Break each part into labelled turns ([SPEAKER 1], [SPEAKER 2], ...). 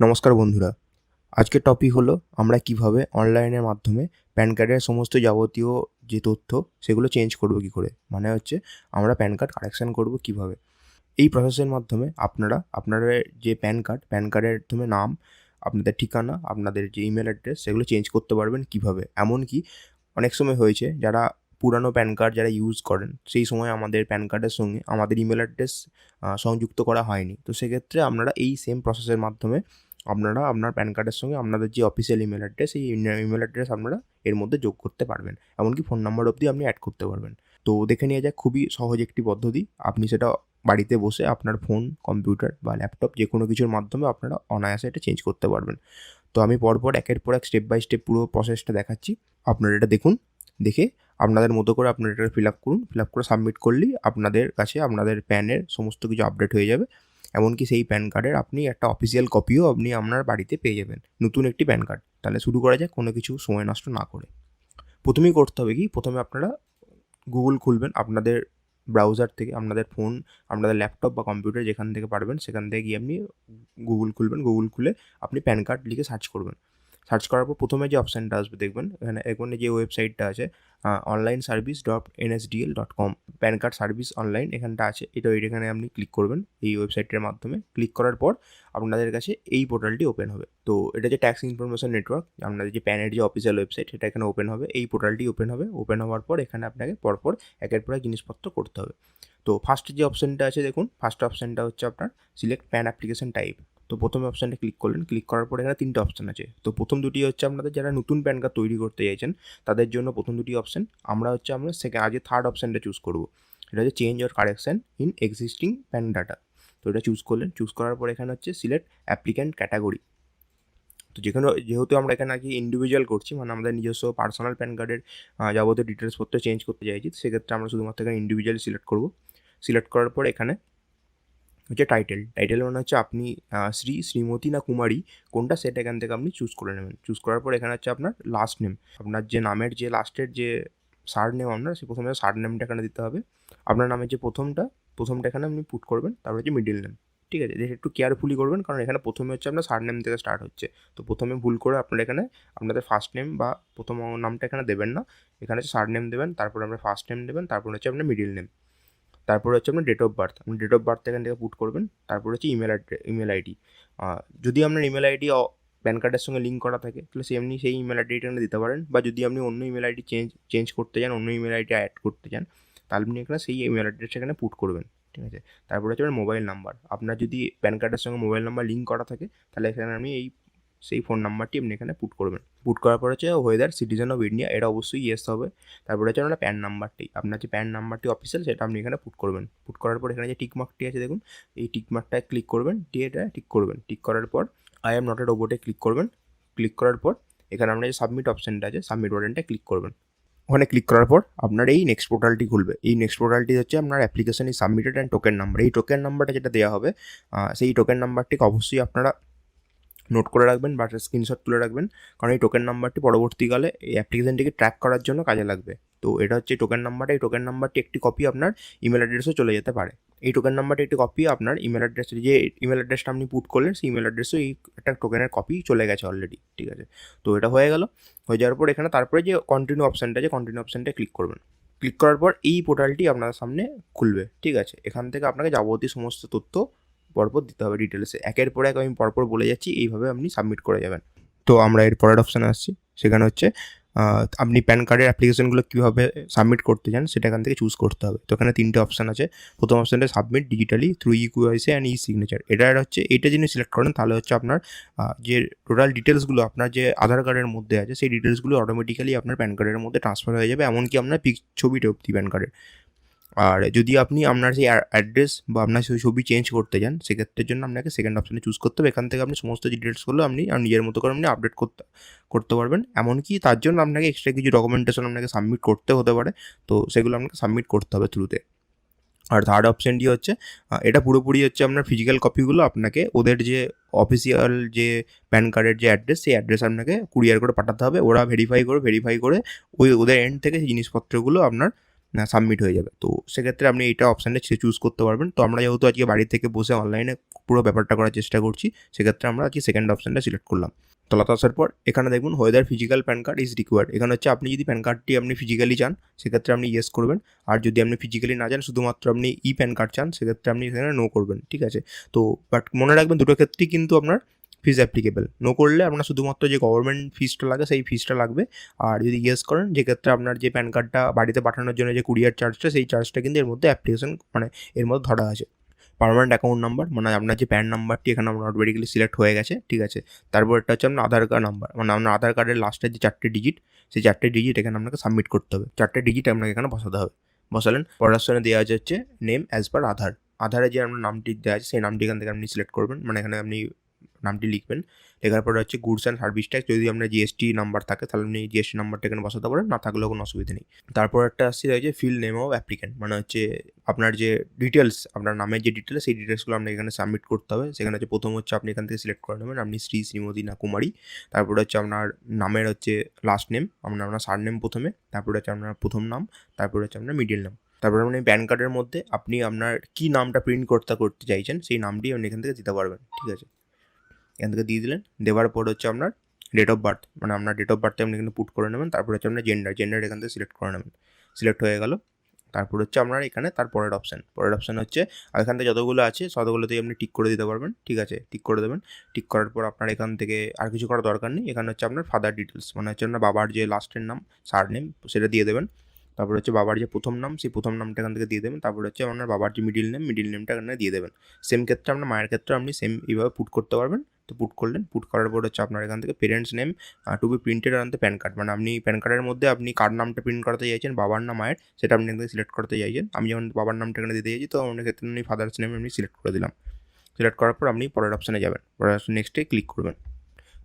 [SPEAKER 1] নমস্কার বন্ধুরা। আজকের টপিক হলো, আমরা কীভাবে অনলাইনের মাধ্যমে প্যান কার্ডের সমস্ত যাবতীয় যে তথ্য, সেগুলো চেঞ্জ করব কী করে? মানে হচ্ছে, আমরা প্যান কার্ড কারেকশান করব কীভাবে? এই প্রসেসের মাধ্যমে আপনারা আপনাদের যে প্যান কার্ড প্যান কার্ডের মাধ্যমে নাম, আপনাদের ঠিকানা, আপনাদের যে ইমেল অ্যাড্রেস সেগুলো চেঞ্জ করতে পারবেন কীভাবে? এমনকি অনেক সময় হয়েছে, যারা পুরানো প্যান কার্ড যারা ইউজ করেন, সেই সময় আমাদের প্যান কার্ডের সঙ্গে আমাদের ইমেল অ্যাড্রেস সংযুক্ত করা হয়নি। তো সেক্ষেত্রে আপনারা এই সেম প্রসেসের মাধ্যমে আপনারা আপনার প্যান কার্ডের সঙ্গে আপনাদের যে অফিসিয়াল ইমেল অ্যাড্রেস এই ইমেল অ্যাড্রেস আপনারা এর মধ্যে যোগ করতে পারবেন। এমনকি ফোন নাম্বার অবধি আপনি অ্যাড করতে পারবেন। তো দেখে নিয়ে যাক, খুবই সহজ একটি পদ্ধতি। আপনি সেটা বাড়িতে বসে আপনার ফোন কম্পিউটার বা ল্যাপটপ যে কোনো কিছুর মাধ্যমে আপনারা অনায়াসে এটা চেঞ্জ করতে পারবেন। তো আমি পরপর একের পর এক স্টেপ বাই স্টেপ পুরো প্রসেসটা দেখাচ্ছি। আপনারা এটা দেখুন, দেখে আপনাদের মতো করে আপনারা এটা ফিল আপ করুন। ফিল আপ করে সাবমিট করলেই আপনাদের কাছে আপনাদের প্যানের সমস্ত কিছু আপডেট হয়ে যাবে। এমনকি সেই প্যান কার্ডের আপনি একটা অফিসিয়াল কপিও আপনি আপনার বাড়িতে পেয়ে যাবেন। নতুন একটি প্যান কার্ড তাহলে শুরু করা যায় কোনো কিছু সময় নষ্ট না করে। প্রথমেই করতে হবে কি? প্রথমে আপনারা গুগল খুলবেন, আপনাদের ব্রাউজার থেকে, আপনাদের ফোন আপনাদের ল্যাপটপ বা কম্পিউটার যেখান থেকে পারবেন, সেখান থেকে গিয়ে আপনি গুগল খুলবেন। গুগল খুলে আপনি প্যান কার্ড লিখে সার্চ করবেন। সার্চ করার পর প্রথমে যে অপশানটা আসবে, দেখবেন, এখানে এখানে যে ওয়েবসাইটটা আছে online service dot NSDL dot com PAN card service online এখানটা আছে, এটা এখানে আপনি ক্লিক করবেন, এই ওয়েবসাইটের মাধ্যমে। ক্লিক করার পর আপনাদের কাছে এই পোর্টালটি ওপেন হবে। তো এটা যে ট্যাক্স ইনফরমেশন নেটওয়ার্ক আপনাদের যে প্যানের যে অফিসিয়াল ওয়েবসাইট সেটা এখানে ওপেন হবে, এই পোর্টালটি ওপেন হবে ওপেন হওয়ার পর এখানে আপনাকে পরপর একের পর জিনিসপত্র করতে হবে। তো ফার্স্ট যে অপশানটা আছে, দেখুন ফার্স্ট অপশানটা হচ্ছে আপনার সিলেক্ট প্যান অ্যাপ্লিকেশন টাইপ তো প্রথম অপশানটা ক্লিক করলেন। ক্লিক করার পরে এখানে তিনটে অপশান আছে। তো প্রথম দুটি হচ্ছে আপনাদের যারা নতুন প্যান কার্ড তৈরি করতে চাইছেন, তাদের জন্য প্রথম দুটি অপশান আমরা হচ্ছে আমরা সেকেন্ড আজকে থার্ড অপশানটা চুজ করব। এটা হচ্ছে change or correction in existing PAN data তো এটা চুজ করলেন। চুজ করার পর এখানে হচ্ছে সিলেক্ট অ্যাপ্লিক্যান্ট ক্যাটাগরি তো যেখানে, যেহেতু আমরা এখানে আগে ইন্ডিভিজুয়াল করছি মানে আমাদের নিজস্ব পার্সোনাল প্যান কার্ডের যাবতীয় ডিটেলসপত্র চেঞ্জ করতে চাইছি, সেক্ষেত্রে আমরা শুধুমাত্র এখানে ইন্ডিভিজুয়াল সিলেক্ট করব। সিলেক্ট করার পর এখানে হচ্ছে টাইটেল টাইটেল মানে হচ্ছে আপনি শ্রী শ্রীমতী না কুমারী, কোনটা সেটা এখান থেকে আপনি চুজ করে নেবেন। চুজ করার পর এখানে হচ্ছে আপনার লাস্ট নেম আপনার যে নামের যে লাস্টের যে সার্ড নেম আপনার, সে প্রথমে সার্ড নেমটা এখানে দিতে হবে। আপনার নামের যে প্রথমটা প্রথমটা এখানে আপনি পুট করবেন, তারপর হচ্ছে মিডিল নেম ঠিক আছে? যেটা একটু কেয়ারফুলি করবেন, কারণ এখানে প্রথমে হচ্ছে আপনার সার্ড নেম থেকে স্টার্ট হচ্ছে। তো প্রথমে ভুল করে আপনারা এখানে আপনাদের ফার্স্ট নেম বা প্রথম নামটা এখানে দেবেন না। এখানে হচ্ছে সার্ড নেম দেবেন, তারপর আপনার ফার্স্ট নেম দেবেন, তারপর হচ্ছে আপনার মিডিল নেম তারপরে হচ্ছে আপনার ডেট অফ বার্থ আপনি ডেট অফ বার্থ এখান থেকে পুট করবেন, তারপর হচ্ছে ইমেল অ্যাড্রেস ইমেল আইডি যদি আপনার ইমেল আইডি প্যান কার্ডের সঙ্গে লিঙ্ক করা থাকে, তাহলে সে এমনি সেই ইমেল আইডিটা দিতে পারেন, বা যদি আপনি অন্য ইমেল আইডি চেঞ্জ চেঞ্জ করতে চান, অন্য ইমেল আইডি অ্যাড করতে চান, তাহলে আপনি এখানে সেই ইমেল অ্যাড্রেস এখানে পুট করবেন, ঠিক আছে? তারপরে হচ্ছে আপনার মোবাইল নাম্বার আপনার যদি প্যান কার্ডের সঙ্গে মোবাইল নাম্বার লিঙ্ক করা থাকে, তাহলে এখানে আপনি এই সেই ফোন নাম্বারটি আপনি এখানে পুট করবেন। পুট করার পর হচ্ছে ওয়েদার সিটিজেন অফ ইন্ডিয়া এটা অবশ্যই ইয়েস হবে। তারপরে হচ্ছে আপনার প্যান নাম্বারটি আপনার যে প্যান নাম্বারটি অফিসিয়াল সেটা আপনি এখানে পুট করবেন। পুট করার পর এখানে যে টিকমার্কটি আছে দেখুন, এই টিকমার্কটায় ক্লিক করবেন, দিয়ে এটা টিক করবেন। টিক করার পর আই এম নট এ রোবটে ক্লিক করবেন। ক্লিক করার পর এখানে আপনার যে সাবমিট অপশানটা আছে সাবমিট বাটনটা ক্লিক করবেন। ওখানে ক্লিক করার পর আপনার এই নেক্সট পোর্টালটি খুলবে। এই নেক্সট পোর্টালটি হচ্ছে আপনার অ্যাপ্লিকেশন এই সাবমিটেড অ্যান্ড টোকেন নাম্বার এই টোকেন নাম্বারটা যেটা দেওয়া হবে সেই টোকেন নাম্বারটিকে অবশ্যই আপনারা নোট করে রাখবেন বা স্ক্রিনশট তুলে রাখবেন, কারণ এই টোকেন নাম্বারটি পরবর্তীকালে এই অ্যাপ্লিকেশনটিকে ট্র্যাক করার জন্য কাজে লাগবে। তো এটা হচ্ছে টোকেন নাম্বারটা এই টোকেন নাম্বারটি একটি কপি আপনার ইমেল অ্যাড্রেসে চলে যেতে পারে। এই টোকেন নাম্বারটি একটি কপি আপনার ইমেল অ্যাড্রেসে যে ইমেল অ্যাড্রেসটা আপনি পুট করলেন, সেই ইমেল অ্যাড্রেসেও এই একটা টোকেনের কপি চলে গেছে অলরেডি ঠিক আছে? তো এটা হয়ে গেল। হয়ে যাওয়ার পর এখানে তারপরে যে কন্টিনিউ অপশানটা আছে কন্টিনিউ অপশানটা ক্লিক করবেন। ক্লিক করার পর এই পোর্টালটি আপনার সামনে খুলবে, ঠিক আছে? এখান থেকে আপনাকে যাবতীয় সমস্ত তথ্য পরপর দিতে হবে ডিটেলসে একের পর এক আমি পরপর বলে যাচ্ছি, এইভাবে আপনি সাবমিট করে যাবেন। তো আমরা এর পরের অপশানে আসছি। সেখানে হচ্ছে আপনি প্যান কার্ডের অ্যাপ্লিকেশনগুলো কীভাবে সাবমিট করতে চান সেটা এখান থেকে চুজ করতে হবে। তো এখানে তিনটে অপশান আছে। প্রথম অপশানটা submit digitally through e KYC and e signature এটা হচ্ছে, এটা যিনি সিলেক্ট করেন তাহলে হচ্ছে আপনার যে টোটাল ডিটেলসগুলো আপনার যে আধার কার্ডের মধ্যে আছে, সেই ডিটেলসগুলো অটোমেটিক্যালি আপনার প্যান কার্ডের মধ্যে ট্রান্সফার হয়ে যাবে। এমনকি আপনার পিক ছবিটা অব্দি প্যান কার্ডের আর যদি আপনি আপনার সেই অ্যাড্রেস বা আপনার সেই ছবি চেঞ্জ করতে চান সেক্ষেত্রের জন্য আপনাকে সেকেন্ড অপশানে চুজ করতে হবে। এখান থেকে আপনি সমস্ত ডিটেলসগুলো আপনি নিজের মতো করে আপনি আপডেট করতে করতে পারবেন। এমনকি তার জন্য আপনাকে এক্সট্রা কিছু ডকুমেন্টেশন আপনাকে সাবমিট করতে হতে পারে। তো সেগুলো আপনাকে সাবমিট করতে হবে থ্রুতে আর থার্ড অপশানটি হচ্ছে এটা পুরোপুরি হচ্ছে আপনার ফিজিক্যাল কপিগুলো আপনাকে ওদের যে অফিসিয়াল যে প্যান কার্ডের যে অ্যাড্রেস সেই অ্যাড্রেস আপনাকে কুরিয়ার করে পাঠাতে হবে। ওরা ভেরিফাই করে ভেরিফাই করে ওই ওদের এন্ড থেকে সেই জিনিসপত্রগুলো আপনার সাবমিট হয়ে যাবে। তো সেক্ষেত্রে আপনি এইটা অপশানটা চুজ করতে পারবেন। তো আমরা যেহেতু আজকে বাড়ি থেকে বসে অনলাইনে পুরো ব্যাপারটা করার চেষ্টা করছি, সেক্ষেত্রে আমরা আজকে সেকেন্ড অপশানটা সিলেক্ট করলাম। তলাতে আসার পর এখানে দেখুন whether physical PAN card is required এখানে হচ্ছে আপনি যদি প্যান কার্ডটি আপনি ফিজিক্যালি চান, সেক্ষেত্রে আপনি ইয়েস করবেন। আর যদি আপনি ফিজিক্যালি না চান, শুধুমাত্র আপনি ই প্যান কার্ড চান, সেক্ষেত্রে আপনি এখানে নো করবেন। ঠিক আছে? তো বাট মনে রাখবেন দুটো ক্ষেত্রেই কিন্তু আপনার ফিজ অ্যাপ্লিকেবল নো করলে আপনার শুধুমাত্র যে গভর্নমেন্ট ফিজটা লাগে, সেই ফিজটা লাগবে। আর যদি ইয়েস করেন, যে ক্ষেত্রে আপনার যে প্যান কার্ডটা বাড়িতে পাঠানোর জন্য যে কুরিয়ার চার্জটা সেই চার্জটা কিন্তু এর মধ্যে অ্যাপ্লিকেশন মানে এর মধ্যে ধরা আছে। পারমানেন্ট অ্যাকাউন্ট নাম্বার মানে আপনার যে প্যান নাম্বারটি এখানে আপনার অটোমেটিক্যালি সিলেক্ট হয়ে গেছে, ঠিক আছে? তারপর এটা হচ্ছে আপনার আধার কার্ড নাম্বার মানে আপনার আধার কার্ডের লাস্টের যে চারটে ডিজিট সেই চারটে ডিজিট এখানে আপনাকে সাবমিট করতে হবে। চারটে ডিজিট আপনাকে এখানে বসাতে হবে। বসালেন অপশনে দেওয়া আছে হচ্ছে নেম অ্যাজ পার আধার। আধারে যে আপনার নামটি দেওয়া আছে, সেই নামটি এখান থেকে আপনি সিলেক্ট করবেন। মানে এখানে আপনি নামটি লিখবেন। লেখার পরে হচ্ছে গুডস অ্যান্ড সার্ভিস ট্যাক্স যদি আপনার জিএসটি নাম্বার থাকে, তাহলে আপনি জিএসটি নাম্বারটা এখানে বসাতে পারেন, না থাকলেও কোনো অসুবিধা নেই। তারপর একটা আসছে হচ্ছে ফিল নেম অফ অ্যাপ্লিক্যান্ট মানে হচ্ছে আপনার যে ডিটেলস আপনার নামের যে ডিটেলস সেই ডিটেলসগুলো আপনাকে এখানে সাবমিট করতে হবে। সেখানে হচ্ছে প্রথম হচ্ছে আপনি এখান থেকে সিলেক্ট করে নেবেন, আপনি শ্রী শ্রীমতী না কুমারী। তারপরে হচ্ছে আপনার নামের হচ্ছে লাস্ট নেম আপনার আপনার সার নেম প্রথমে, তারপরে হচ্ছে আপনার প্রথম নাম, তারপরে হচ্ছে আপনার মিডিল নাম তারপরে আপনি প্যান কার্ডের মধ্যে আপনি আপনার কী নামটা প্রিন্ট করতে করতে চাইছেন, সেই নামটি আপনি এখান থেকে দিতে পারবেন, ঠিক আছে? এখান থেকে দিয়ে দিলেন। দেওয়ার পর হচ্ছে আপনার ডেট অফ বার্থ মানে আপনার ডেট অফ বার্থে আপনি এখানে পুট করে নেবেন, তারপর হচ্ছে আপনার জেন্ডার জেন্ডার এখান থেকে সিলেক্ট করে নেবেন। সিলেক্ট হয়ে গেল। তারপর হচ্ছে আপনার এখানে তার পরের অপশান পরের অপশান হচ্ছে, আর এখান থেকে যতগুলো আছে ততগুলোতেই আপনি টিক করে দিতে পারবেন, ঠিক আছে? টিক করে দেবেন। টিক করার পর আপনার এখান থেকে আর কিছু করার দরকার নেই। এখানে হচ্ছে আপনার ফাদার ডিটেলস মানে হচ্ছে আপনার বাবার যে লাস্টের নাম সার নেম সেটা দিয়ে দেবেন। তারপর হচ্ছে বাবার যে প্রথম নাম, সেই প্রথম নামটা এখান থেকে দিয়ে দেবেন। তারপর হচ্ছে আপনার বাবার যে মিডিল নেম মিডিল নেমটা এখানে দিয়ে দেবেন। সেম ক্ষেত্রে আপনার মায়ের ক্ষেত্রে আপনি সেম এইভাবে পুট করতে পারবেন। তো পুট করলেন পুট করার পর হচ্ছে আপনার এখান থেকে parents name to be printed আনতে প্যান কার্ড মানে আপনি প্যান কার্ডের মধ্যে আপনি কার নামটা প্রিন্ট করতে চাইছেন, বাবার নাম মায়ের, সেটা আপনি এখানে সিলেক্ট করতে চাইছেন। আমি যেমন বাবার নামটা এখানে দিতে চাইছি তো আমার ক্ষেত্রে আমি ফাদার্স নেম আমি সিলেক্ট করে দিলাম। সিলেক্ট করার পর আপনি পরের অপশানে যাবেন। পরের অপশান নেক্সটে ক্লিক করবেন।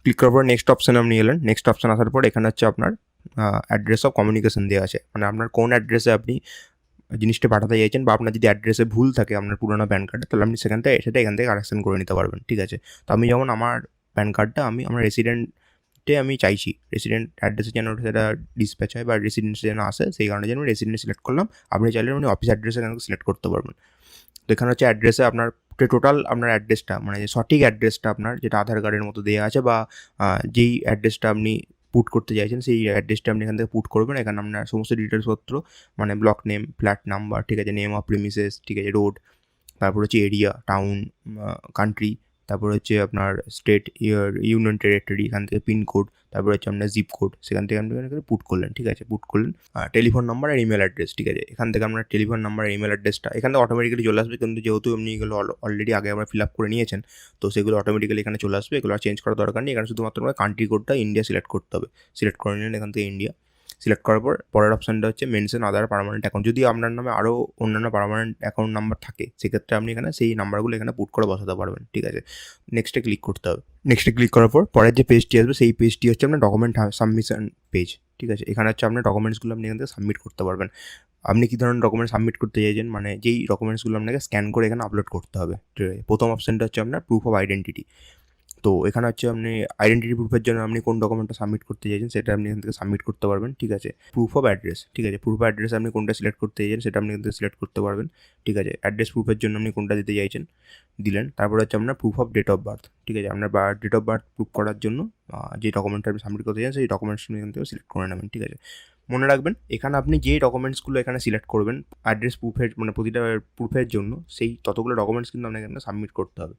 [SPEAKER 1] ক্লিক করার পর নেক্সট অপশানে আপনি এলেন। নেক্সট অপশান আসার পর এখানে হচ্ছে আপনার অ্যাড্রেস অফ কমিউনিকেশন দেওয়া আছে। মানে আপনার কোন অ্যাড্রেসে আপনি জিনিসটা পাঠাতে চাইছেন বা আপনার যদি অ্যাড্রেসে ভুল থাকে আপনার পুরোনো প্যান কার্ডে তাহলে আপনি সেখান থেকে সেটা এখান থেকে কারেকশন করে নিতে পারবেন, ঠিক আছে? তো আমি যেমন আমার প্যান কার্ডটা আমি আমার রেসিডেন্টে আমি চাইছি রেসিডেন্ট অ্যাড্রেসে যেন সেটা ডিসপ্যাচ হয় বা রেসিডেন্সে যেন আসে, সেই কারণে যেন আমি রেসিডেন্ট সিলেক্ট করলাম। আপনি চাইলে আপনি অফিস অ্যাড্রেসে এখানে সিলেক্ট করতে পারবেন। তো এখানে হচ্ছে অ্যাড্রেসে আপনার টোটাল আপনার অ্যাড্রেসটা মানে সঠিক অ্যাড্রেসটা আপনার, যেটা আধার কার্ডের মতো দেওয়া আছে বা যেই অ্যাড্রেসটা আপনি পুট করতে চাইছেন, সেই অ্যাড্রেসটা আপনি এখান থেকে পুট করবেন। এখানে আপনার সমস্ত ডিটেলস ডিটেলসপত্র মানে ব্লক নেম ফ্ল্যাট নাম্বার ঠিক আছে নেম অফ প্রিমিসেস ঠিক আছে রোড তারপর হচ্ছে এরিয়া টাউন কান্ট্রি তারপর হচ্ছে আপনার স্টেট ইয়ার ইউনিয়ন টেরিটরি এখান থেকে পিনকোড তারপর হচ্ছে আপনার জিপ কোড সেখান থেকে আপনি পুট করলেন, ঠিক আছে? পুট করলেন টেলিফোন নাম্বার আর ইমেল অ্যাড্রেস ঠিক আছে? এখান থেকে আপনার টেলিফোন নাম্বার আর ইমেল অ্যাড্রেসটা এখান থেকে অটোমেটিক্যালি চলে আসবে, কিন্তু যেহেতু আপনি এগুলো অলরেডি আগে আবার ফিল আপ করে নিয়েছেন, তো সেগুলো অটোমেটিক্যালি এখানে চলে আসবে, এগুলো আর চেঞ্জ করার দরকার নেই, এখানে শুধুমাত্র কান্ট্রি কোডটা ইন্ডিয়া সিলেক্ট করতে হবে। সিলেক্ট করে নিলেন এখান থেকে ইন্ডিয়া সিলেক্ট করার পর পরের অপশানটা হচ্ছে মেনশন আদার পারমানেন্ট অ্যাকাউন্ট যদি আপনার নামে আরও অন্যান্য পারমানেন্ট অ্যাকাউন্ট নাম্বার থাকে, সেক্ষেত্রে আপনি এখানে সেই নাম্বারগুলো এখানে পুট করে বসাতে পারবেন, ঠিক আছে? নেক্সটে ক্লিক করতে হবে। নেক্সটে ক্লিক করার পর পরের যে পেজটি আসবে, সেই পেজটি হচ্ছে আপনার ডকুমেন্ট সাবমিশন পেজ ঠিক আছে? এখানে হচ্ছে আপনার ডকুমেন্টসগুলো আপনি এখান থেকে সাবমিট করতে পারবেন। আপনি কী ধরনের ডকুমেন্ট সাবমিট করতে চাইছেন? মানে যেই ডকুমেন্টসগুলো আপনাকে স্ক্যান করে এখানে আপলোড করতে হবে। ঠিক আছে প্রথম অপশানটা হচ্ছে আপনার প্রুফ অফ আইডেন্টিটি তো এখানে হচ্ছে আপনি আইডেন্টিটি প্রুফের জন্য আপনি কোন ডকুমেন্টটা সাবমিট করতে চাইছেন সেটা আপনি এখান থেকে সাবমিট করতে পারবেন, ঠিক আছে? প্রুফ অফ অ্যাড্রেস ঠিক আছে? প্রুফ অ্যাড্রেস আপনি কোনটা সিলেক্ট করতে চাইছেন সেটা আপনি এখান থেকে সিলেক্ট করতে পারবেন, ঠিক আছে? অ্যাড্রেস প্রুফের জন্য আপনি কোনটা দিতে চাইছেন, দিলেন। তারপর হচ্ছে আপনার proof of date of birth ঠিক আছে? আপনার ডেট অফ বার্থ প্রুফ করার জন্য যে ডকুমেন্টটা আপনি সাবমিট করতে চান সেই ডকুমেন্টস আপনি এখান থেকে সিলেক্ট করে নেবেন, ঠিক আছে? মনে রাখবেন, এখানে আপনি যে ডকুমেন্টসগুলো এখানে সিলেক্ট করবেন অ্যাড্রেস প্রুফের মানে প্রতিটা প্রুফের জন্য, সেই ততগুলো ডকুমেন্টস কিন্তু আপনাকে সাবমিট করতে হবে।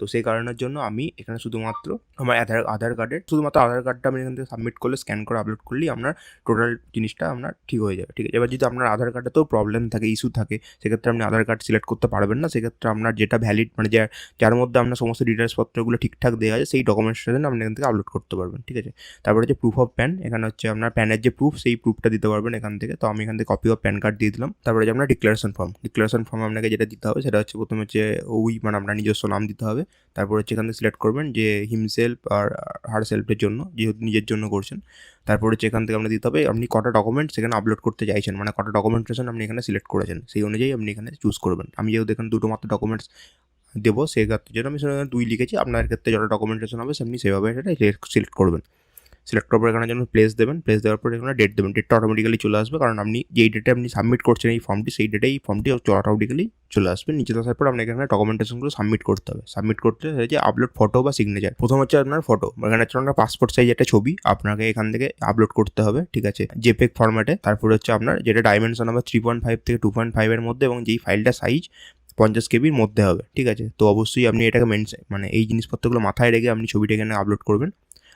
[SPEAKER 1] তো সেই কারণের জন্য আমি এখানে শুধুমাত্র আমার আধার আধার কার্ডের শুধুমাত্র আধার কার্ডটা আমি এখান থেকে সাবমিট করলে স্ক্যান করে আপলোড করলেই আপনার টোটাল জিনিসটা আপনার ঠিক হয়ে যাবে, ঠিক আছে? এবার যদি আপনার আধার কার্ডে তো প্রবলেম থাকে ইস্যু থাকে, সেক্ষেত্রে আপনি আধার কার্ড সিলেক্ট করতে পারবেন না, সেক্ষেত্রে আপনার যেটা ভ্যালিড মানে যার যার মধ্যে আপনার সমস্ত ডিটেলসপত্রগুলো ঠিকঠাক দেওয়া আছে, সেই ডকুমেন্টসটা আপনি এখান থেকে আপলোড করতে পারবেন, ঠিক আছে? তারপরে হচ্ছে প্রুফ অফ প্যান এখানে হচ্ছে আপনার প্যানের যে প্রুফ সেই প্রুফটা দিতে পারবেন এখান থেকে। তো আমি এখান থেকে কপি অফ প্যান কার্ড দিয়ে দিলাম। তারপরে যে আপনার ডিক্লারেশন ফর্ম ডিক্লারেশন ফর্ম আপনাকে যেটা দিতে হবে, সেটা হচ্ছে প্রথমে হচ্ছে ওই মানে আপনার নিজস্ব নাম দিতে হবে। তারপর হচ্ছে এখান থেকে সিলেক্ট করবেন যে হিমসেলফ আর হার সেলফের জন্য, যেহেতু নিজের জন্য করছেন। তারপর হচ্ছে এখান থেকে আপনি দিতে হবে, আপনি কটা ডকুমেন্ট সেখানে আপলোড করতে চাইছেন মানে কটা ডকুমেন্টেশন আপনি এখানে সিলেক্ট করেছেন, সেই অনুযায়ী আপনি এখানে চুজ করবেন। আমি যেহেতু এখানে দুটো মাত্র ডকুমেন্টস দেবো, সেই ক্ষেত্রে যেটা আমি সেখানে দুই লিখেছি, আপনার ক্ষেত্রে যত ডকুমেন্টেশন হবে, সেমনি সেভাবে সেটা সিলেক্ট করবেন। সিলেক্ট করার পর এখানে যেন প্লেস দেবেন প্লেস দেওয়ার পর এখানে ডেট দেবেন ডেটটা অটোমেটিক্যালি চলে আসবে। কারণ আপনি যেই ডেটে আপনি সাবমিট করছেন এই ফর্মটি সেই ডেটে এই ফর্মটি অটোমেটিক্যালি চলে আসবে। নিচে আসার পর আপনাকে এখানে ডকুমেন্টেশনগুলো সাবমিট করতে হবে। সাবমিট করতে হচ্ছে আপলোড ফটো বা সিগনেচার প্রথম হচ্ছে আপনার ফটো এখানে হচ্ছে আপনার পাসপোর্ট সাইজ একটা ছবি। আপনাকে এখান থেকে আপলোড করতে হবে, ঠিক আছে? জেপেক ফরম্যাটে তারপর হচ্ছে আপনার যেটা ডাইমেনশন হবে থ্রি পয়েন্ট ফাইভ থেকে টু পয়েন্ট ফাইভের মধ্যে এবং যেই ফাইলটা সাইজ পঞ্চাশ কেবির মধ্যে হবে, ঠিক আছে? তো অবশ্যই আপনি এটাকে মেনশন মানে এই জিনিসপত্রগুলো মাথায় রেখে আপনি ছবিটা এখানে আপলোড করবেন।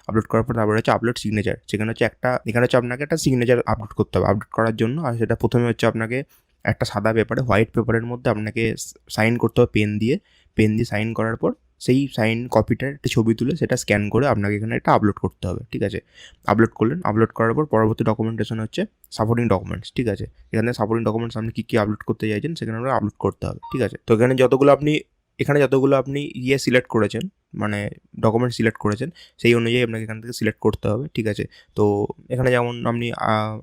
[SPEAKER 1] আপলোড করার পর তারপরে হচ্ছে আপলোড সিগনেচার সেখানে হচ্ছে একটা, এখানে হচ্ছে আপনাকে একটা সিগনেচার আপলোড করতে হবে। আপলোড করার জন্য আর সেটা প্রথমে হচ্ছে আপনাকে একটা সাদা পেপারে হোয়াইট পেপারের মধ্যে আপনাকে সাইন করতে হবে পেন দিয়ে। পেন দিয়ে সাইন করার পর সেই সাইন কপিটার একটা ছবি তুলে সেটা স্ক্যান করে আপনাকে এখানে একটা আপলোড করতে হবে, ঠিক আছে? আপলোড করলেন আপলোড করার পর পরবর্তী ডকুমেন্টেশন হচ্ছে সাপোর্টিং ডকুমেন্টস ঠিক আছে? এখানে সাপোর্টিং ডকুমেন্টস আপনি কী কী আপলোড করতে চাইছেন সেখানে আপলোড করতে হবে, ঠিক আছে? তো এখানে যতগুলো আপনি এখানে যতগুলো আপনি ইয়ে সিলেক্ট করেছেন মানে ডকুমেন্ট সিলেক্ট করেছেন, সেই অনুযায়ী আপনাকে এখান থেকে সিলেক্ট করতে হবে, ঠিক আছে? তো এখানে যেমন আপনি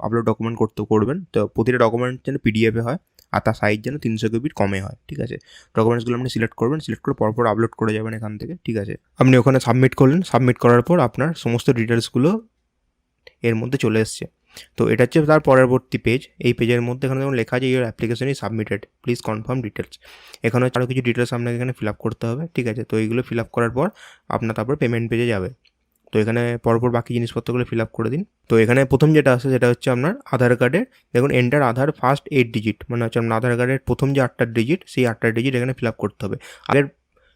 [SPEAKER 1] আপলোড ডকুমেন্ট করতে, করবেন, তো প্রতিটা ডকুমেন্ট যেন পিডিএফে হয়, আর তার সাইজ যেন তিনশো কেবির কমে হয়, ঠিক আছে? ডকুমেন্টসগুলো আপনি সিলেক্ট করবেন সিলেক্ট করে পরপর আপলোড করে যাবেন এখান থেকে, ঠিক আছে? আপনি ওখানে সাবমিট করলেন সাবমিট করার পর আপনার সমস্ত ডিটেলসগুলো এর মধ্যে চলে এসছে। তো এটা হচ্ছে তার পরবর্তী পেজ এই পেজের মধ্যে এখানে যেমন লেখা আছে your application is submitted please confirm details এখানে হচ্ছে আরও কিছু ডিটেলস আপনাকে এখানে ফিল আপ করতে হবে, ঠিক আছে? তো এইগুলো ফিল আপ করার পর আপনার তারপর পেমেন্ট পেজে যাবে। তো এখানে পরপর বাকি জিনিসপত্রগুলো ফিল আপ করে দিন। তো এখানে প্রথম যেটা আছে, সেটা হচ্ছে আপনার আধার কার্ডের দেখুন enter Aadhaar first eight digit মানে হচ্ছে আপনার আধার কার্ডের প্রথম যে আটটা ডিজিট সেই আটটা ডিজিট এখানে ফিল আপ করতে হবে। আগের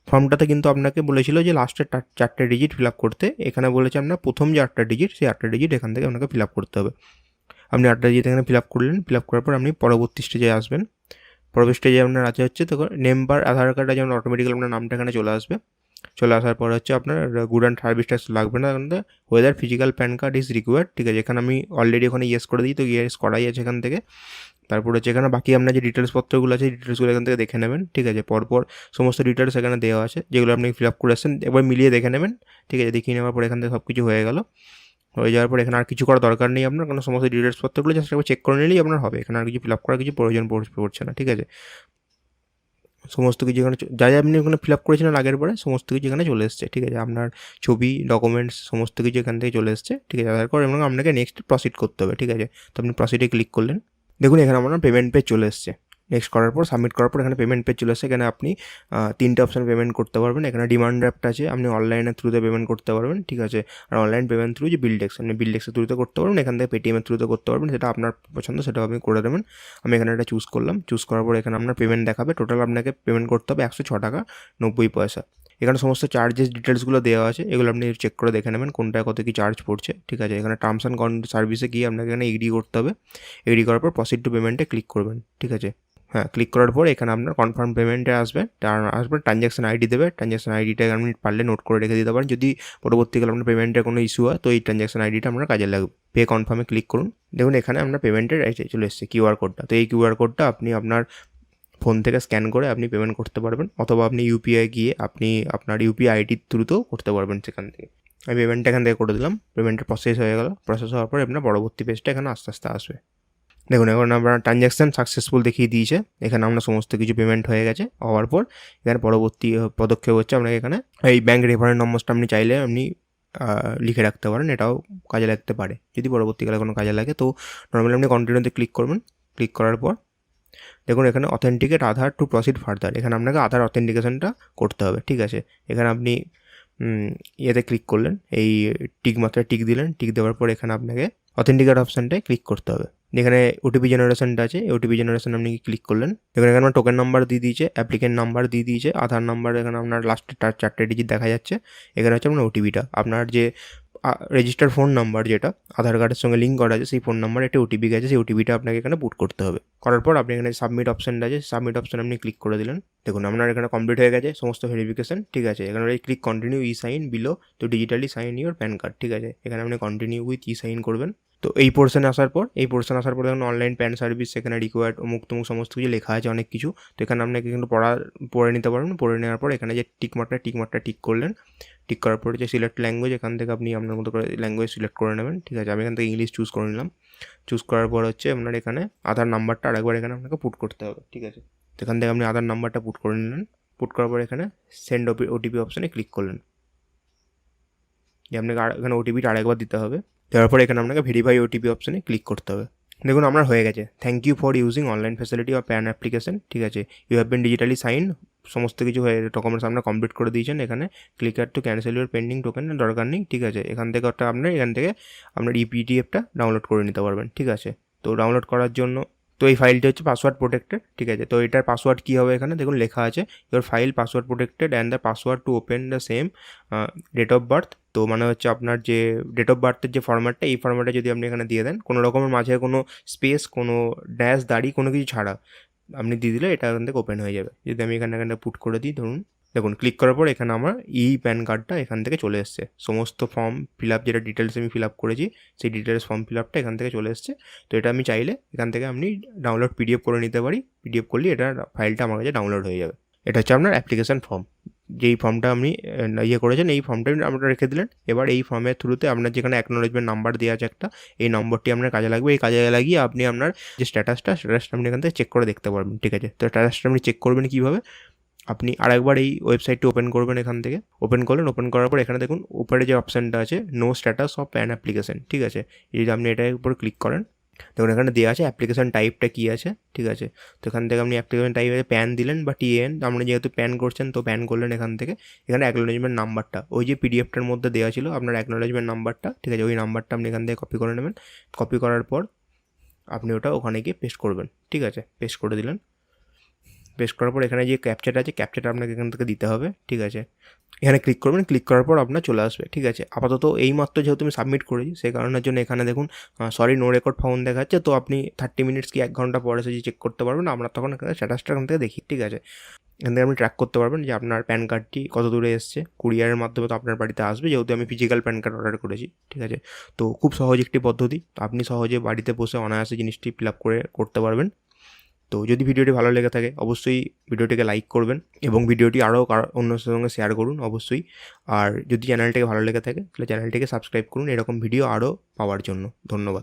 [SPEAKER 1] ফর্মটাতে কিন্তু আপনাকে বলেছিল যে লাস্টের চারটে ডিজিট ফিল আপ করতে। এখানে বলেছে আপনার প্রথম যে আটটা ডিজিট সেই আটটা ডিজিট এখান থেকে আপনাকে ফিল আপ করতে হবে। আপনি আটটা ডিজিট এখানে ফিল আপ করলেন ফিল আপ করার পর আপনি পরবর্তী স্টেজে আসবেন। পরবর্তী স্টেজে আপনার আছে হচ্ছে তখন নেম্বার আধার কার্ডটা যেমন অটোমেটিক্যালি আপনার নামটা এখানে চলে আসবে। চলে আসার পর হচ্ছে আপনার গুড অ্যান্ড সার্ভিসটা লাগবে না এখানে whether physical PAN card is required ঠিক আছে, এখানে আমি অলরেডি ওখানে ইয়েস করে দিই, তো ইয়েস করাই আছে এখান থেকে। তারপর হচ্ছে এখানে বাকি আপনার যে ডিটেলস পত্রগুলো আছে ডিটেলসগুলো এখান থেকে দেখে নেবেন, ঠিক আছে? পরপর সমস্ত ডিটেলস এখানে দেওয়া আছে, যেগুলো আপনি ফিল আপ করে আসছেন এবার মিলিয়ে দেখে নেবেন, ঠিক আছে? দেখিয়ে নেওয়ার পর এখান থেকে সব কিছু হয়ে গেল। হয়ে যাওয়ার পর এখানে আর কিছু করার দরকার নেই আপনার কোনো সমস্ত ডিটেলস পত্রগুলো জাস্ট একবার চেক করে নিলেই আপনার হবে। এখানে আর কিছু ফিল আপ করার কিছু প্রয়োজন পড়ছে না, ঠিক আছে? সমস্ত কিছু এখানে যা যা আপনি ওখানে ফিল আপ করেছিলেন আগের পরে, সমস্ত কিছু এখানে চলে এসছে, ঠিক আছে? আপনার ছবি ডকুমেন্টস সমস্ত কিছু এখান থেকে চলে এসছে, ঠিক আছে? তারপর এবং আপনাকে নেক্সট প্রসিড করতে হবে, ঠিক আছে? তো আপনি প্রসিডে ক্লিক করলেন। দেখুন, এখানে আপনার পেমেন্ট পেজ চলে এসছে। নেক্সট করার পর সাবমিট করার পর এখানে পেমেন্ট পেজ চলে আসছে এখানে আপনি তিনটে অপশান পেমেন্ট করতে পারবেন। এখানে ডিমান্ড ড্রাফট আছে, আপনি অনলাইনের থ্রুতে পেমেন্ট করতে পারবেন, ঠিক আছে? আর অনলাইন পেমেন্ট থ্রু যে বিলডেক্স আপনি বিলডেক্সের থ্রুতে করতে পারবেন, এখান থেকে পেটিএমের থ্রুতে করতে পারবেন, সেটা আপনার পছন্দ, সেটা আপনি করে দেবেন। আমি এখানে একটা চুজ করলাম চুজ করার পর এখানে আপনার পেমেন্ট দেখাবে। টোটাল আপনাকে পেমেন্ট করতে হবে একশো ছ টাকা নব্বই পয়সা। এখানে সমস্ত চার্জেস ডিটেলসগুলো দেওয়া আছে, এগুলো আপনি চেক করে দেখে নেবেন কোনটায় কত কী চার্জ পড়ছে, ঠিক আছে? এখানে টার্মস অ্যান্ড কন্ডিশন সার্ভিসে গিয়ে আপনাকে এখানে এগ্রি করতে হবে। এগ্রি করার পর প্রসিড টু পেমেন্টে ক্লিক করবেন, ঠিক আছে? হ্যাঁ ক্লিক করার পর এখানে আপনার কনফার্ম পেমেন্টে আসবে। তার আসবে ট্রানজ্যাকশন আইডি দেবে ট্রানজ্যাকশন আইডিটা আপনি পারলে নোট করে রেখে দিতে পারেন। যদি পরবর্তীকালে আপনার পেমেন্টের কোনো ইস্যু হয়, তো এই ট্রানজ্যাকশন আইডিটা আপনার কাজে লাগবে। পে কনফার্মে ক্লিক করুন। দেখুন, এখানে আপনার পেমেন্টের চলে এসেছে কিউআর কোডটা তো এই কিউআর কোডটা আপনি আপনার ফোন থেকে স্ক্যান করে আপনি পেমেন্ট করতে পারবেন, অথবা আপনি ইউপিআই গিয়ে আপনি আপনার ইউপিআই আইডির থ্রুতেও করতে পারবেন সেখান থেকে। আমি পেমেন্টটা এখান থেকে করে দিলাম পেমেন্টের প্রসেস হয়ে গেল। প্রসেস হওয়ার পর আপনার পরবর্তী পেজটা এখানে আস্তে আস্তে আসবে। দেখুন, এখন আমরা ট্রানজ্যাকশান সাকসেসফুল দেখিয়ে দিয়েছে। এখানে আমরা সমস্ত কিছু পেমেন্ট হয়ে গেছে। হওয়ার পর এখানে পরবর্তী পদক্ষেপ হচ্ছে আপনাকে এখানে এই ব্যাঙ্ক রেফারেন্স নম্বরটা আপনি চাইলে আপনি লিখে রাখতে পারেন। এটাও কাজে লাগতে পারে। যদি পরবর্তীকালে কোনো কাজে লাগে তো নর্মালি আপনি কন্টিনিউতে ক্লিক করবেন। ক্লিক করার পর দেখুন, এখানে authenticate Aadhaar to proceed further এখানে আপনাকে আধার অথেন্টিকেশনটা করতে হবে, ঠিক আছে? এখানে আপনি ইয়েতে ক্লিক করলেন, এই টিক মাত্রা টিক দিলেন টিক দেওয়ার পর এখানে আপনাকে অথেন্টিকেট অপশানটায় ক্লিক করতে হবে। এখানে ওটিপি জেনারেশনটা আছে ওটিপি জেনারেশন আপনি ক্লিক করলেন? এখানে এখানে টোকেন নাম্বার দিয়ে দিয়েছে অ্যাপ্লিকেন্ট নাম্বার দিয়ে দিয়েছে, আধার নাম্বার এখানে আপনার লাস্টে চারটে ডিজিট দেখা যাচ্ছে, এখানে হচ্ছে আপনার ওটিপিটা আপনার যে রেজিস্টার ফোন নাম্বার যেটা, আধার কার্ডের সঙ্গে লিঙ্ক করা আছে, সেই ফোন নাম্বার একটা ওটিপি গেছে, সেই ওটিপিটা আপনাকে এখানে পুট করতে হবে। করার পর আপনি এখানে সাবমিট অপশানটা আছে সাবমিট অপশান আপনি ক্লিক করে দিলেন। দেখুন, আপনার এখানে কমপ্লিট হয়ে গেছে, সমস্ত ভেরিফিকেশন ঠিক আছে? এখানে click continue e sign below to digitally sign your PAN card ঠিক আছে? এখানে আপনি কন্টিনিউ উইথ ই সাইন করবেন। তো এই পোর্শনে আসার পর, এই পোর্শন আসার পর দেখুন অনলাইন প্যান সার্ভিস সেখানে রিকোয়ার্ড অমুক তমুক সমস্ত কিছু লেখা আছে, অনেক কিছু। তো এখানে আপনাকে কিন্তু পড়া, পড়ে নিতে পারবেন। পড়ে নেওয়ার পর এখানে যে টিক মার্কটা টিক করলেন টিক করার পর যে সিলেক্ট ল্যাঙ্গুয়েজ এখান থেকে আপনি আপনার মতো করে ল্যাঙ্গুয়েজ সিলেক্ট করে নেবেন। ঠিক আছে, আমি এখান থেকে ইংলিশ চুজ করে নিলাম। চুজ করার পর হচ্ছে আপনার এখানে আধার নাম্বারটা আরেকবার এখানে আপনাকে পুট করতে হবে। ঠিক আছে এখান থেকে আপনি আধার নাম্বারটা পুট করে নিলেন। পুট করার পর এখানে সেন্ড ওটিপি অপশানে ক্লিক করলেন। যে আপনাকে এখানে ওটিপিটা আরেকবার দিতে হবে। দেওয়ার পরে এখানে আপনাকে ভেরিফাই ওটিপি অপশানে ক্লিক করতে হবে। দেখুন, আমার হয়ে গেছে। Thank you for using online facility of PAN application ঠিক আছে? You have been digitally sign সমস্ত কিছু হয়ে ডকুমেন্টস আপনার কমপ্লিট করে দিয়েছেন এখানে। Click click here to cancel your pending token দরকার নেই, ঠিক আছে? এখান থেকে একটা আপনার এখান থেকে আপনার E ইপিডিএফটা ডাউনলোড করে নিতে পারবেন, ঠিক আছে? তো ডাউনলোড করার জন্য, তো এই ফাইলটি হচ্ছে পাসওয়ার্ড প্রোটেক্টেড ঠিক আছে? তো এটার পাসওয়ার্ড কী হবে এখানে? দেখুন, লেখা আছে your file password protected and the password to open the same date of birth তো মানে হচ্ছে আপনার যে ডেট অফ বার্থের যে ফর্ম্যাটটা এই ফর্ম্যাটে যদি আপনি এখানে দিয়ে দেন, কোনো রকমের মাঝে কোনো স্পেস কোনো ড্যাশ দাড়ি কোনো কিছু ছাড়া আপনি দিয়ে দিলে এটা এখান থেকে ওপেন হয়ে যাবে। যদি আমি এখানে এখানে পুট করে দিই, ধরুন, দেখুন ক্লিক করার পর এখানে আমার ই প্যান কার্ডটা এখান থেকে চলে এসছে। সমস্ত ফর্ম ফিল আপ যেটা ডিটেলস আমি ফিল আপ করেছি, সেই ডিটেলস ফর্ম ফিল আপটা এখান থেকে চলে এসছে। তো এটা আমি চাইলে এখান থেকে আপনি ডাউনলোড পিডিএফ করে নিতে পারি। পিডিএফ করলে এটা ফাইলটা আমার কাছে ডাউনলোড হয়ে যাবে। এটা হচ্ছে আপনার অ্যাপ্লিকেশান ফর্ম যেই ফর্মটা আপনি ইয়ে করেছেন, এই ফর্মটা আপনারা রেখে দিলেন। এবার এই ফর্মের থ্রুতে আপনার যেখানে অ্যাকনোলেজমেন্ট নাম্বার দেওয়া আছে একটা, এই নম্বরটি আপনার কাজে লাগবে। এই কাজে লাগিয়ে আপনি আপনার যে স্ট্যাটাসটা স্ট্যাটাসটা আপনি এখান থেকে চেক করে দেখতে পারবেন, ঠিক আছে? তো স্ট্যাটাসটা আপনি চেক করবেন কীভাবে? আপনি আরেকবার এই ওয়েবসাইটটি ওপেন করবেন এখান থেকে। ওপেন করলেন ওপেন করার পর এখানে দেখুন, উপরে যে অপশানটা আছে know status of PAN application ঠিক আছে? যদি আপনি এটার উপর ক্লিক করেন দেখুন, এখানে দেওয়া আছে অ্যাপ্লিকেশন টাইপটা কী আছে, ঠিক আছে? তো এখান থেকে আপনি অ্যাপ্লিকেশন টাইপে প্যান দিলেন বা টিএন আপনি যেহেতু প্যান করছেন, তো প্যান করলেন এখান থেকে। এখানে অ্যাকনোলেজমেন্ট নাম্বারটা ওই যে পিডিএফটার মধ্যে দেওয়া ছিল, আপনার অ্যাকনোলেজমেন্ট নাম্বারটা ঠিক আছে? ওই নাম্বারটা আপনি এখান থেকে কপি করে নেবেন। কপি করার পর আপনি ওটা ওখানে গিয়ে পেস্ট করবেন, ঠিক আছে? পেস্ট করে দিলেন। পেস্ট করার পর এখানে যে ক্যাপচাটা আছে ক্যাপচাটা আপনাকে এখান থেকে দিতে হবে, ঠিক আছে? এখানে ক্লিক করবেন ক্লিক করার পর আপনার চলে আসবে, ঠিক আছে? আপাতত এই মাত্র যেহেতু আমি সাবমিট করেছি, সেই কারণের জন্য এখানে দেখুন সরি নো রেকর্ড ফাউন্ড দেখাচ্ছে, তো আপনি থার্টি মিনিটস কি এক ঘণ্টা পরে এসে চেক করতে পারবেন, আমরা তখন এখানে স্ট্যাটাসটা এখান থেকে দেখি, ঠিক আছে? এখান থেকে আপনি ট্র্যাক করতে পারবেন যে আপনার প্যান কার্ডটি কত দূরে এসছে কুরিয়ারের মাধ্যমে তো আপনার বাড়িতে আসবে, যেহেতু আমি ফিজিক্যাল প্যান কার্ড অর্ডার করেছি, ঠিক আছে? তো খুব সহজ একটি পদ্ধতি আপনি সহজে বাড়িতে বসে অনায়াসে জিনিসটি ফিল আপ করে, করতে পারবেন। তো যদি ভিডিওটি ভালো লেগে থাকে, অবশ্যই ভিডিওটিকে লাইক করবেন এবং ভিডিওটি আরও অন্য সঙ্গে শেয়ার করুন, অবশ্যই। আর যদি চ্যানেলটিকে ভালো লেগে থাকে, তাহলে চ্যানেলটিকে সাবস্ক্রাইব করুন, এরকম ভিডিও আরও পাওয়ার জন্য। ধন্যবাদ।